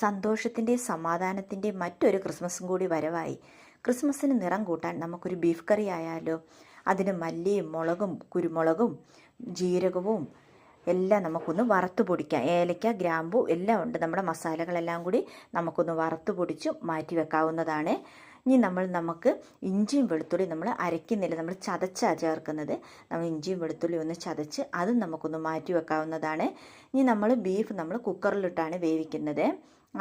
സന്തോഷത്തിന്റെയും സമാധാനത്തിന്റെയും മറ്റൊരു ക്രിസ്മസും കൂടി വരവായി. ക്രിസ്മസിന് നിറം കൂട്ടാൻ നമുക്കൊരു ബീഫ് കറി ആയാലോ അതിന് മല്ലിയും മുളകും കുരുമുളകും ജീരകവും എല്ലാം നമുക്കൊന്ന് വറുത്ത് പൊടിക്കാം. ഏലക്ക ഗ്രാമ്പു എല്ലാം ഉണ്ട്. നമ്മുടെ മസാലകളെല്ലാം കൂടി നമുക്കൊന്ന് വറുത്ത് പൊടിച്ച് മാറ്റി വെക്കാവുന്നതാണ്. ഇനി നമ്മൾ നമുക്ക് ഇഞ്ചിയും വെളുത്തുള്ളി നമ്മൾ അരയ്ക്കുന്നില്ല. നമ്മൾ ചതച്ചാണ് ചേർക്കുന്നത്. നമ്മൾ ഇഞ്ചിയും വെളുത്തുള്ളി ഒന്ന് ചതച്ച് അതും നമുക്കൊന്ന് മാറ്റി വെക്കാവുന്നതാണ്. ഇനി നമ്മൾ ബീഫ് നമ്മൾ കുക്കറിലിട്ടാണ് വേവിക്കുന്നത്.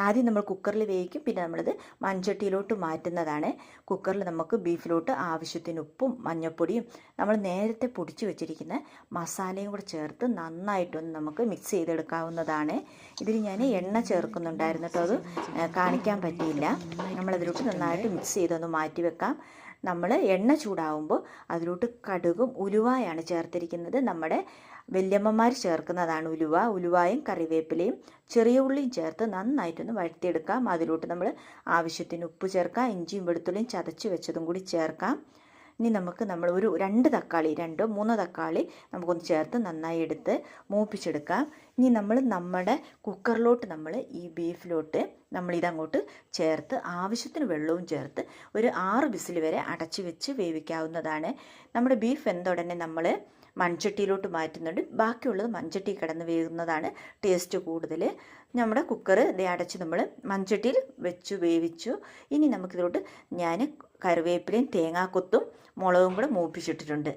ആദ്യം നമ്മൾ കുക്കറിൽ വേവിക്കും. പിന്നെ നമ്മളത് മൺചട്ടിയിലോട്ട് മാറ്റുന്നതാണ്. കുക്കറിൽ നമുക്ക് ബീഫിലോട്ട് ആവശ്യത്തിന് ഉപ്പും മഞ്ഞൾപ്പൊടിയും നമ്മൾ നേരത്തെ പൊടിച്ച് വെച്ചിരിക്കുന്ന മസാലയും കൂടെ ചേർത്ത് നന്നായിട്ടൊന്ന് നമുക്ക് മിക്സ് ചെയ്തെടുക്കാവുന്നതാണ്. ഇതിൽ ഞാൻ എണ്ണ ചേർക്കുന്നുണ്ടായിരുന്നു കേട്ടോ അത് കാണിക്കാൻ പറ്റിയില്ല. നമ്മളതിലോട്ട് നന്നായിട്ട് മിക്സ് ചെയ്തൊന്ന് മാറ്റി വെക്കാം നമ്മൾ എണ്ണ ചൂടാവുമ്പോൾ അതിലോട്ട് കടുകും ഉലുവായാണ് ചേർത്തിരിക്കുന്നത്. നമ്മുടെ വല്യമ്മമാർ ചേർക്കുന്നതാണ് ഉലുവ. ഉലുവായും കറിവേപ്പിലയും ചെറിയ ഉള്ളിയും ചേർത്ത് നന്നായിട്ടൊന്ന് വഴത്തിയെടുക്കാം അതിലോട്ട് നമ്മൾ ആവശ്യത്തിന് ഉപ്പ് ചേർക്കാം. ഇഞ്ചിയും വെളുത്തുള്ളിയും ചതച്ച് വെച്ചതും കൂടി ചേർക്കാം. ഇനി നമുക്ക് നമ്മൾ ഒരു രണ്ട് തക്കാളി രണ്ടോ മൂന്നോ തക്കാളി നമുക്കൊന്ന് ചേർത്ത് നന്നായി എടുത്ത് മൂപ്പിച്ചെടുക്കാം. ഇനി നമ്മൾ നമ്മുടെ കുക്കറിലോട്ട് നമ്മൾ ഈ ബീഫിലോട്ട് നമ്മൾ ഇതങ്ങോട്ട് ചേർത്ത് ആവശ്യത്തിന് വെള്ളവും ചേർത്ത് ഒരു ആറ് വിസിൽ വരെ അടച്ചു വെച്ച് വേവിക്കാവുന്നതാണ്. നമ്മുടെ ബീഫ് എന്തുടനെ നമ്മൾ മൺചട്ടിയിലോട്ട് മാറ്റുന്നുണ്ട്. ബാക്കിയുള്ളത് മൺചട്ടി കിടന്ന് വേവുന്നതാണ് ടേസ്റ്റ് കൂടുതൽ നമ്മുടെ കുക്കർ ഇതേ അടച്ച് നമ്മൾ മൺചട്ടിയിൽ വെച്ചു വേവിച്ചു. ഇനി നമുക്കിതിലോട്ട് ഞാൻ കറിവേപ്പിലയും തേങ്ങാക്കൊത്തും മുളകും കൂടെ മൂപ്പിച്ചിട്ടിട്ടുണ്ട്.